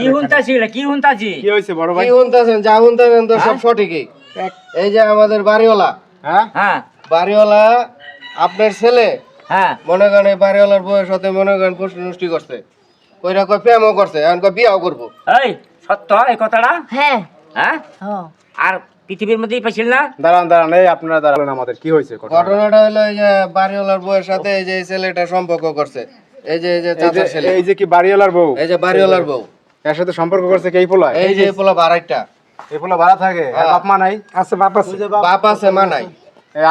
কি হুনতাছি কি হুনতাছি? কি হয়েছে বড় ভাই? কি শুনতেছেন যা শুনতেছেন তো সব সঠিকই। এই যে আমাদের বাড়িওয়ালা হ্যাঁ? হ্যাঁ। বাড়িওয়ালা আপনার ছেলে হ্যাঁ। মনে করেন এই বাড়িওয়ালার বয়স হতে মনে করেন পুষ্টি নুষ্টি করছে। কইরা কয় প্রেমও করছে এখন কয় বিয়াও করব। এই সত্য এই কথাটা? হ্যাঁ। হ্যাঁ? হ্যাঁ আর পৃথিবীর মধ্যেই পাইছিল না? দাঁড়ান দাঁড়ান এই আপনারা দাঁড়ান আমাদের কি হয়েছে? ঘটনাটা হলো এই যে বাড়িওয়ালার বউয়ের সাথে এই যে ছেলেটা সম্পর্ক করছে। এই যে এই যে চাচার ছেলে। এই যে কি বাড়িওয়ালার বউ? এই যে বাড়িওয়ালার বউ। এর সাথে সম্পর্ক করছে কে এই পোলা এই যে পোলা বাড়াইটা এই পোলা ভাড়া থাকে। বাপ মা নাই? আছে বাপ আছে। বাপ আছে মা নাই।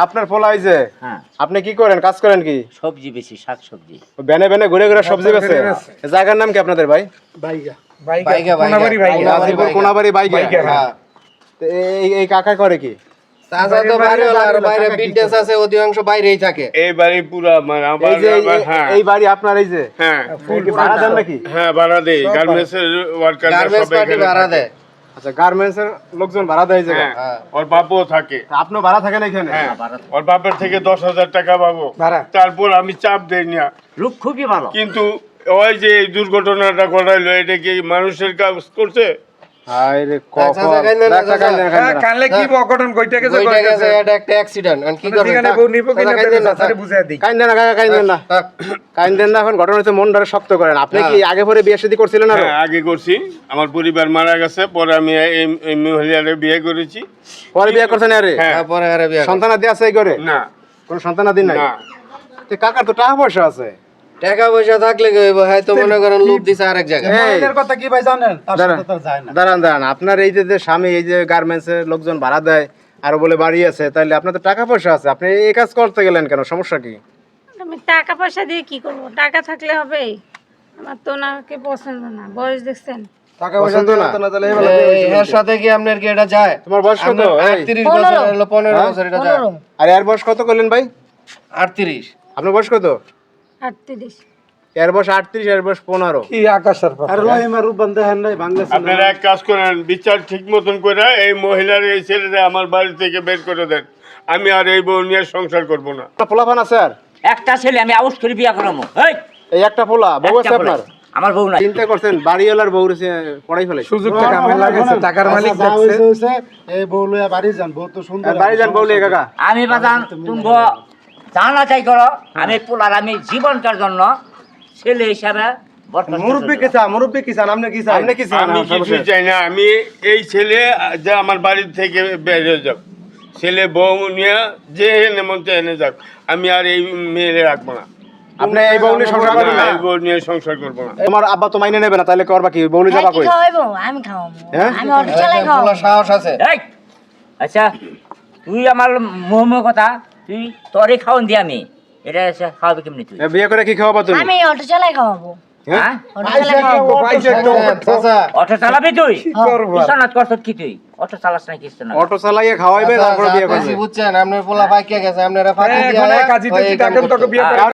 আপনার পোলা এই হ্যাঁ। আপনি কি করেন? কাজ করেন কি? সবজি বেশি শাক সবজি বেনে বেনে ঘুরে ঘুরে সবজি বেচে জায়গার নাম কি আপনাদের ভাই? বাইগা। বাইগা, বাইগা। কোনাবাড়ি বাইগা। হ্যাঁ। এই কাকা করে কি? চাচা তো বাড়িওয়ালা বাইরে বিদ্যাস আছে অধিকাংশ বাইরেই থাকে। এই বাড়ি পুরা আমার আমার এই যে এই- আমার- হ্যাঁ। এই বাড়ি আপনার এই যে? হ্যাঁ। ভাড়া দেন নাকি? হ্যাঁ ভাড়া দেই। গার্মেন্টস ওয়ার্কার গার্মেন্টস পার্টি ভাড়া দেয়। আচ্ছা গার্মেন্টস এর লোকজন ভাড়া দেয় এই জায়গায়? হ্যাঁ। হ্যাঁ। ওর বাপও থাকে। আপনিও ভাড়া থাকেন এখানে? হ্যাঁ। ওর বাপের থেকে দশ হাজার টাকা পাবো। তারপর আমি চাপ দেই না। লোক খুবই ভালো। কিন্তু ওই যে দুর্ঘটনাটা ঘটাইলো এটা কি মানুষের কাজ করছে? হায় না। কাইন্দেন, হ্যাঁ, কাইন্দেন। কানলে কি অঘটন কইটা গেছে বইটা গেছে? গেছে এটা একটা অ্যাক্সিডেন্ট আর কি করবে? যেখানে বউ নিব কিনা তারে বুঝাই দিই। কাইন্দেন না কাকা কাইন্দেন না। কাইন্দেন না এখন ঘটনা হচ্ছে মন ধরে শক্ত করেন। আপনি কি আগে পরে বিয়ে শাদী করছিলেন হ্যাঁ আগে করছি। আমার পরিবার মারা গেছে পরে আমি এই এই মহিলারে বিয়ে করেছি। পরে বিয়ে করছেন আরে? হ্যাঁ। তারপরে আরে বিয়া করবে। সন্তানাদি আছে এই না। কোন সন্তানাদি নাই? না। তো কাকার তো টাকা পয়সা আছে। টাকা পয়সা থাকলে কি হইব? হয়তো মনে করেন লোক দিছে আরেক জায়গায়। এই, কথা কি ভাই জানেন? তার দাঁড়ান, সাথে তার যায় না। দাঁড়ান দাঁড়ান। আপনার এই যে যে স্বামী এই যে গার্মেন্টস এর লোকজন ভাড়া দেয় আর বলে বাড়ি আছে তাইলে আপনার তো টাকা পয়সা আছে। আপনি এই কাজ করতে গেলেন কেন? সমস্যা কি? আমি টাকা পয়সা দিয়ে কি করব? টাকা থাকলে হবে আমার তো ওনাকে পছন্দ না। বয়স দেখছেন? টাকা পয়সা পছন্দ না? তাহলে এর সাথে কি আপনার কি এটা যায়? তোমার বয়স কত? এই, আটত্রিশ বছর হলো পনেরো বছর এটা যায়। আর এর বয়স কত করলেন ভাই? আটত্রিশ। আপনার বয়স কত? আটত্রিশ। এর বয়স আটত্রিশ এর বয়স পনেরো। কি আকাশের কথা আর লহিমা রূপ বান্ধে নাই বাংলাদেশ আপনারা এক কাজ করেন বিচার ঠিক মতন করে এই মহিলার এই ছেলেরা আমার বাড়ি থেকে বের করে দেন। আমি আর এই বউ নিয়ে সংসার করব না। পোলাপান আছে আর একটা ছেলে আমি আউস করে বিয়া করামো। এই এই একটা পোলা বউ আছে আপনার? আমার বউ চিন্তা করছেন বাড়িওয়ালার বউ রয়েছে পড়াই ফেলে সুযোগ টাকা মেলা গেছে টাকার মালিক দেখছে। এই বউ লইয়া বাড়ি যান বউ তো সুন্দর বাড়ি যান বউলে কাকা। আমি বাজান তুমি জানা চাই করো আমি পোলার আমি জীবনকার জন্য ছেলে হিসাবে কি আমি এই ছেলে যে আমার বাড়ি থেকে বের হয়ে যাক। ছেলে বউ নিয়ে যে এনে মন চায় এনে যাক। আমি আর এই মেয়েরে রাখব না। আপনি এই বউ নিয়ে সংসার করবেন না? এই বউ নিয়ে সংসার করব না। তোমার আব্বা তো মাইনে নেবে না তাহলে করবা কি? হ্যাঁ, যাবা কই? আমি খাওয়াবো। হ্যাঁ? আমি অটো চালাই খাওয়াবো। সাহস আছে। এই আচ্ছা তুই আমার মোহাম্মদ কথা তুই তরে খাওয়ান দি আমি। এটা খাওয়াবে কেমনি তুই? বিয়ে করে কি খাওয়াবো তুমি? আমি অটো চালাই খাওয়াবো। হ্যাঁ? অটো চাচা। অটো চালাবি তুই? বিশ্বনাথ করছত কি তুই? অটো চালাস না কিছু না অটো চালাইয়ে খাওয়াইবে তারপর বিয়ে করবে। বুঝছেন আপনার পোলা পাইকে গেছে আপনারা ফাঁকি এখন কাজী ওই টাকা তোকে বিয়ে করে